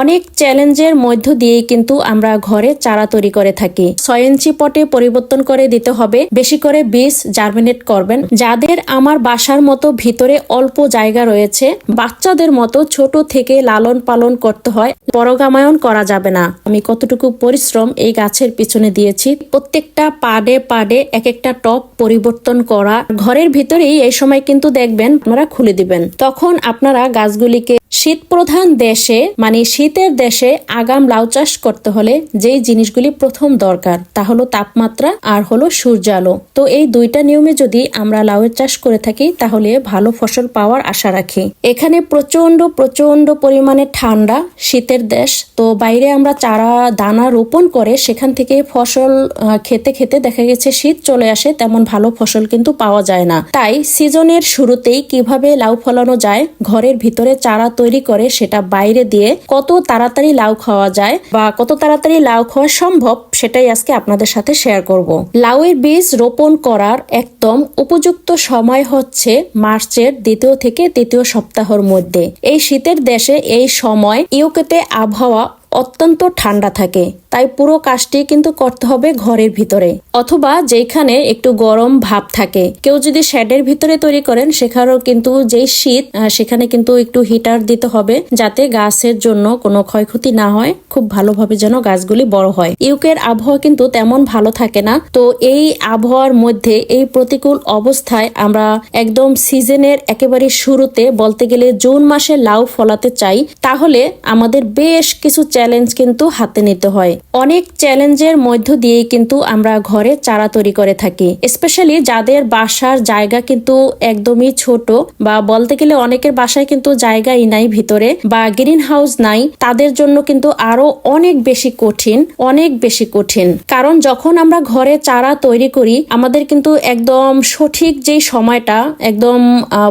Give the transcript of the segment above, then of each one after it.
অনেক চ্যালেঞ্জের মধ্য দিয়ে কিন্তু আমরা ঘরে চারা তৈরি করে থাকি। ছয় ইঞ্চি পটে পরিবর্তন করে দিতে হবে। বেশি করে বীজ জার্মিনেট করবেন। যাদের আমার বাসার মতো ভিতরে অল্প জায়গা রয়েছে, বাচ্চাদের মতো ছোট থেকে লালন পালন করতে হয়। পরগামায়ন করা যাবে না। আমি কতটুকু পরিশ্রম এই গাছের পিছনে দিয়েছি। প্রত্যেকটা পাডে পাডে এক একটা টপ পরিবর্তন করা। ঘরের ভিতরেই এই সময় কিন্তু দেখবেন, আপনারা খুলে দিবেন। তখন আপনারা গাছগুলিকে শীত প্রধান দেশে মানে শীতের দেশে আগাম লাউ চাষ করতে হলে যেই জিনিসগুলি প্রথম দরকার, তা হলো তাপমাত্রা আর হলো সূর্য আলো তো এই দুইটা নিয়মে যদি আমরা লাউয়ের চাষ করে থাকি, তাহলে ভালো ফসল পাওয়ার আশা রাখি। এখানে প্রচণ্ড প্রচণ্ড পরিমাণে ঠান্ডা, শীতের দেশ। তো বাইরে আমরা চারা, দানা রোপণ করে সেখান থেকে ফসল খেতে খেতে দেখা গেছে শীত চলে আসে, তেমন ভালো ফসল কিন্তু পাওয়া যায় না। তাই সিজনের শুরুতেই কীভাবে লাউ ফলানো যায়, ঘরের ভিতরে চারা তৈরি করে সেটা বাইরে দিয়ে কত তাড়াতাড়ি লাউ খাওয়া যায় বা কত তাড়াতাড়ি লাউ খাওয়া সম্ভব সেটাই আজকে আপনাদের সাথে শেয়ার করব। এর বীজ রোপণ করার একদম উপযুক্ত সময় হচ্ছে মার্চের দ্বিতীয় থেকে তৃতীয় সপ্তাহের মধ্যে। এই শীতের দেশে এই সময় ইউকেতে আবহাওয়া অত্যন্ত ঠান্ডা থাকে। তাই পুরো কাজটি কিন্তু করতে হবে ঘরের ভিতরে। অথবা যেখানে একটু গরম ভাব থাকে। কেউ যদি শেডের ভিতরে তৈরি করেন, সেখানেও কিন্তু যেই শীত সেখানে কিন্তু একটু হিটার দিতে হবে যাতে গাছের জন্য কোনো ক্ষয়ক্ষতি না হয়। খুব ভালোভাবে যেন গাছগুলি বড় হয়। ইউকের আবহাওয়া কিন্তু তেমন ভালো থাকে না। তো এই আবহাওয়ার মধ্যে এই প্রতিকূল অবস্থায় আমরা একদম সিজনের একেবারে শুরুতে বলতে গেলে জুন মাসে লাউ ফলাতে চাই, তাহলে আমাদের বেশ কিছু চ্যালেঞ্জ কিন্তু হাতে নিতে হয়। অনেক চ্যালেঞ্জের মধ্য দিয়ে কিন্তু আমরা ঘরে চারা তৈরি করে থাকি। স্পেশালি যাদের বাসার জায়গা কিন্তু একদমই ছোট বা বলতে গেলে অনেকের বাসায় কিন্তু জায়গাই নাই, ভিতরে বা গ্রিন হাউস নাই, তাদের জন্য কিন্তু আরও অনেক বেশি কঠিন, অনেক বেশি কঠিন। কারণ যখন আমরা ঘরে চারা তৈরি করি, আমাদের কিন্তু একদম সঠিক যে সময়টা, একদম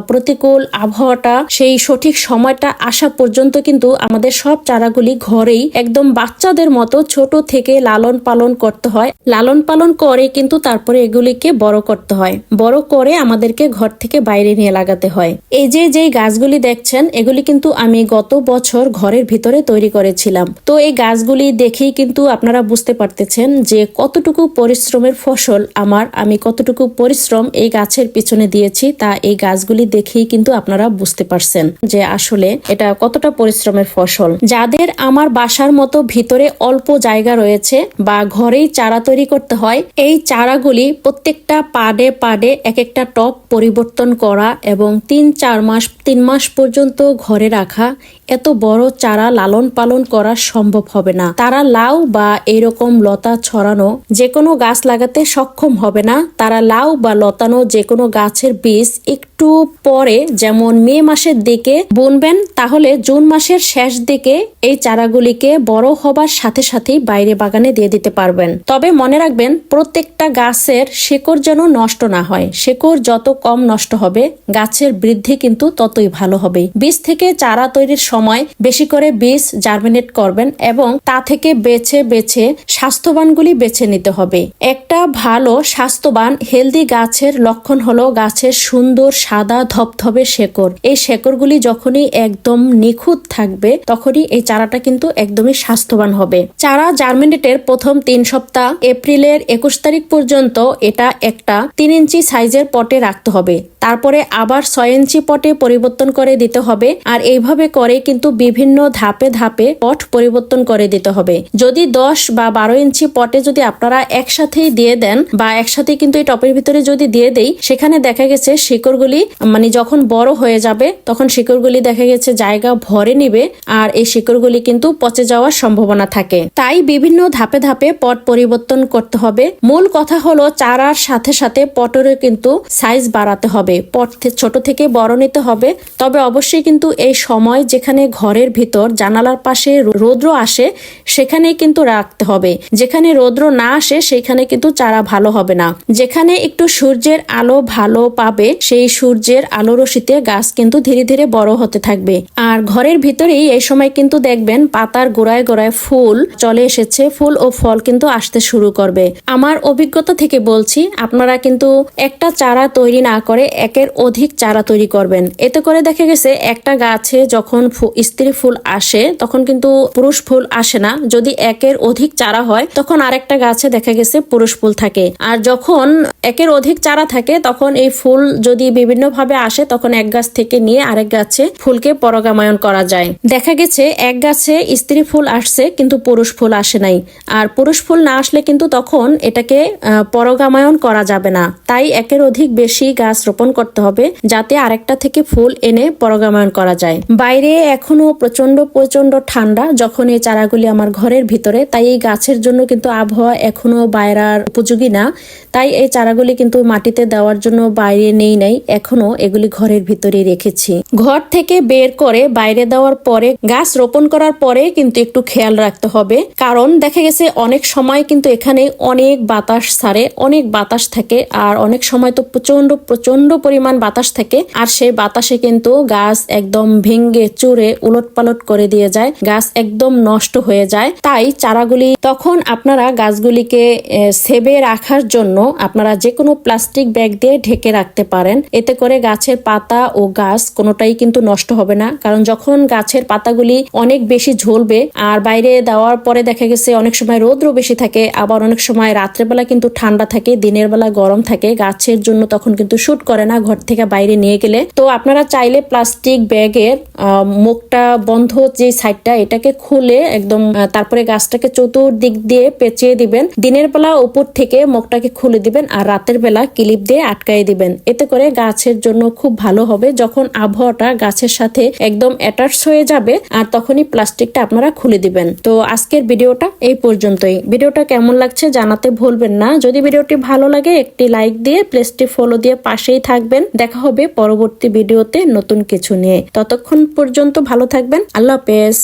প্রতিকূল আবহাওয়াটা, সেই সঠিক সময়টা আসা পর্যন্ত কিন্তু আমাদের সব চারাগুলি ঘরেই একদম বাচ্চাদের মতো ছোট থেকে লালন পালন করতে হয়। লালন পালন করে কিন্তু তারপরে এগুলিকে বড় করতে হয়। বড় করে আমাদেরকে ঘর থেকে বাইরে নিয়ে লাগাতে হয়। এই যে যেই গাছগুলি দেখছেন, এগুলি কিন্তু আমি গত বছর ঘরের ভিতরে তৈরি করেছিলাম। তো এই গাছগুলি দেখেই কিন্তু আপনারা বুঝতে পারতেছেন যে কতটুকু পরিশ্রমের ফসল আমার, আমি কতটুকু পরিশ্রম এই গাছের পিছনে দিয়েছি তা এই গাছগুলি দেখেই কিন্তু আপনারা বুঝতে পারছেন যে আসলে এটা কতটা পরিশ্রমের ফসল। যাদের আমার বাসার মতো ভিতরে অল্প জায়গা রয়েছে বা ঘরেই চারা তৈরি করতে হয়। এই চারাগুলি প্রত্যেকটা পাডে পাডে এক একটা টপ পরিবর্তন করা এবং তিন, চার মাস, তিন মাস পর্যন্ত ঘরে রাখা। এত বড় চারা লালন পালন করা সম্ভব হবে না। তারা লাউ বা এরকম লতা ছড়ানো যে কোনো গাছ লাগাতে সক্ষম হবে না। তারা লাউ বা লতানো যে কোনো গাছের বীজ একটু পরে যেমন মে মাসের দিকে বুনবেন, তাহলে জুন মাসের শেষ দিকে এই চারাগুলিকে বড় হবার সাথে সাথেই বাইরে বাগানে দিয়ে দিতে পারবেন। তবে মনে রাখবেন, প্রত্যেকটা গাছের শেকড় যেন নষ্ট না হয়। শেকড় যত কম নষ্ট হবে, গাছের বৃদ্ধি কিন্তু ততই ভালো হবে। বীজ থেকে চারা তৈরির সময় বেশি করে বীজ জার্মিনেট করবেন এবং তা থেকে বেছে বেছে স্বাস্থ্যবানগুলি বেছে নিতে হবে। একটা ভালো স্বাস্থ্যবান, হেলদি গাছের লক্ষণ হলো গাছের সুন্দর সাদা ধবধবে শেকড়। এই শেকড়গুলি যখনই একদম নিখুঁত থাকবে, তখনই এই চারাটা কিন্তু একদমই স্বাস্থ্যবান হবে। চারা জার্মিনেটের প্রথম তিন সপ্তাহ এপ্রিলের একুশ তারিখ পর্যন্ত এটা একটা তিন ইঞ্চি সাইজের পটে রাখতে হবে। তারপরে আবার ছয় ইঞ্চি পটে পরিবর্তন করে দিতে হবে। আর এইভাবে করে কিন্তু বিভিন্ন ধাপে ধাপে পট পরিবর্তন করে দিতে হবে। যদি দশ বা বারো ইঞ্চি পটে যদি আপনারা একসাথেই দিয়ে দেন বা একসাথে কিন্তু এই টপের ভিতরে যদি দিয়ে দেই, সেখানে দেখা গেছে শিকড়গুলি মানে যখন বড় হয়ে যাবে, তখন শিকড়গুলি দেখা গেছে জায়গা ভরে নিবে আর এই শিকড়গুলি কিন্তু পচে যাওয়ার সম্ভাবনা থাকে। তাই বিভিন্ন ধাপে ধাপে পট পরিবর্তন করতে হবে। মূল কথা হলো চারার সাথে সাথে পটেরও কিন্তু সাইজ বাড়াতে হবে। পট থে- ছোট থেকে বড় নিতে হবে। তবে অবশ্যই কিন্তু এই সময় যেখানে ঘরের ভিতর জানালার পাশে রৌদ্র আসে সেখানে কিন্তু রাখতে হবে। যেখানে রৌদ্র না আসে সেখানে কিন্তু চারা ভালো হবে না। যেখানে একটু সূর্যের আলো ভালো পাবে, সেই সূর্যের আলো রশিতে গাছ কিন্তু ধীরে ধীরে বড় হতে থাকবে। আর ঘরের ভিতরেই এই সময় কিন্তু দেখবেন পাতার গোড়ায় গোড়ায় ফুল চলে এসেছে। ফুল ও ফল কিন্তু আসতে শুরু করবে। আমার অভিজ্ঞতা থেকে বলছি, আপনারা কিন্তু একটা চারা তৈরি না করে একের অধিক চারা তৈরি করবেন। এতে করে দেখা গেছে একটা গাছে যখন স্ত্রী ফুল আসে তখন কিন্তু পুরুষ ফুল আসে না। যদি একের অধিক চারা হয় তখন আরেকটা গাছে দেখা গেছে পুরুষ ফুল থাকে। আর যখন একের অধিক চারা থাকে তখন এই ফুল যদি বিভিন্ন ভাবে আসে তখন এক গাছ থেকে নিয়ে আরেক গাছে ফুলকে পরগামায়ন করা যায়। দেখা গেছে এক গাছে স্ত্রী ফুল আসছে কিন্তু পুরুষ ফুল আসে নাই। আর পুরুষ ফুল না আসলে কিন্তু তখন এটাকে আহ, পরাগায়ন করা যাবে না। তাই একের অধিক বেশি গাছ রোপণ করতে হবে যাতে আরেকটা থেকে ফুল এনে পরাগায়ন করা যায়। বাইরে এখনও প্রচণ্ড প্রচণ্ড ঠান্ডা, যখন এই চারাগুলি আমার ঘরের ভিতরে, তাই এই গাছের জন্য কিন্তু আবহাওয়া এখনও বাইরার উপযোগী না। তাই এই চারাগুলি কিন্তু মাটিতে দেওয়ার জন্য বাইরে নেই নাই এখনও এগুলি ঘরের ভিতরে রেখেছি। ঘর থেকে বের করে বাইরে দেওয়ার পরে, গাছ রোপণ করার পরে কিন্তু একটু খেয়াল রাখতে হবে। কারণ দেখা গেছে অনেক সময় কিন্তু এখানে অনেক বাতাস ছাড়ে, অনেক বাতাস থাকে, আর অনেক সময় তো প্রচণ্ড প্রচণ্ড পরিমাণ বাতাস থাকে, আর সেই বাতাসে কিন্তু গাছ একদম ভেঙ্গে চুরে উলট পালট করে দিয়ে যায়, গাছ একদম নষ্ট হয়ে যায়। তাই চারাগুলি তখন আপনারা গাছগুলিকে সেবে রাখার জন্য আপনারা যে কোনো প্লাস্টিক ব্যাগ দিয়ে ঢেকে রাখতে পারেন। এতে করে গাছের পাতা ও গাছ কোনোটাই কিন্তু নষ্ট হবে না, কারণ যখন গাছের পাতাগুলি অনেক বেশি ঝলবে, আর বাইরে দেওয়ার পরে দেখা গেছে অনেক সময় রোদ্র বেশি থাকে, আবার অনেক সময় রাত্রেবেলা কিন্তু ঠান্ডা থাকে, দিনের বেলা গরম থাকে, গাছের জন্য তখন কিন্তু শুট করে না ঘর থেকে বাইরে নিয়ে গেলে, তো আপনারা চাইলে প্লাস্টিক ব্যাগের মুখটা বন্ধ যে সাইডটা এটাকে খুলে একদম তারপরে গাছটাকে চতুর্দিক দিয়ে পেঁচিয়ে দিবেন। দিনের বেলা উপর থেকে মুখটাকে খুলে দিবেন আর রাতের বেলা ক্লিপ দিয়ে আটকাই দিবেন। এতে করে গাছের জন্য খুব ভালো হবে। যখন আবহাওয়াটা গাছের সাথে একদম অ্যাটাচ হয়ে যাবে আর তখনই প্লাস্টিকটা আপনারা খুলে দিবেন। তো আজকের ভিডিওটা এই পর্যন্তই। ভিডিওটা কেমন লাগছে জানাতে ভুলবেন না। যদি ভিডিওটি ভালো লাগে, একটি লাইক দিয়ে প্লেসটি ফলো দিয়ে পাশেই থাকবেন। দেখা হবে পরবর্তী ভিডিওতে নতুন কিছু নিয়ে। ততক্ষণ পর্যন্ত ভালো থাকবেন। আল্লাহ হাফেজ।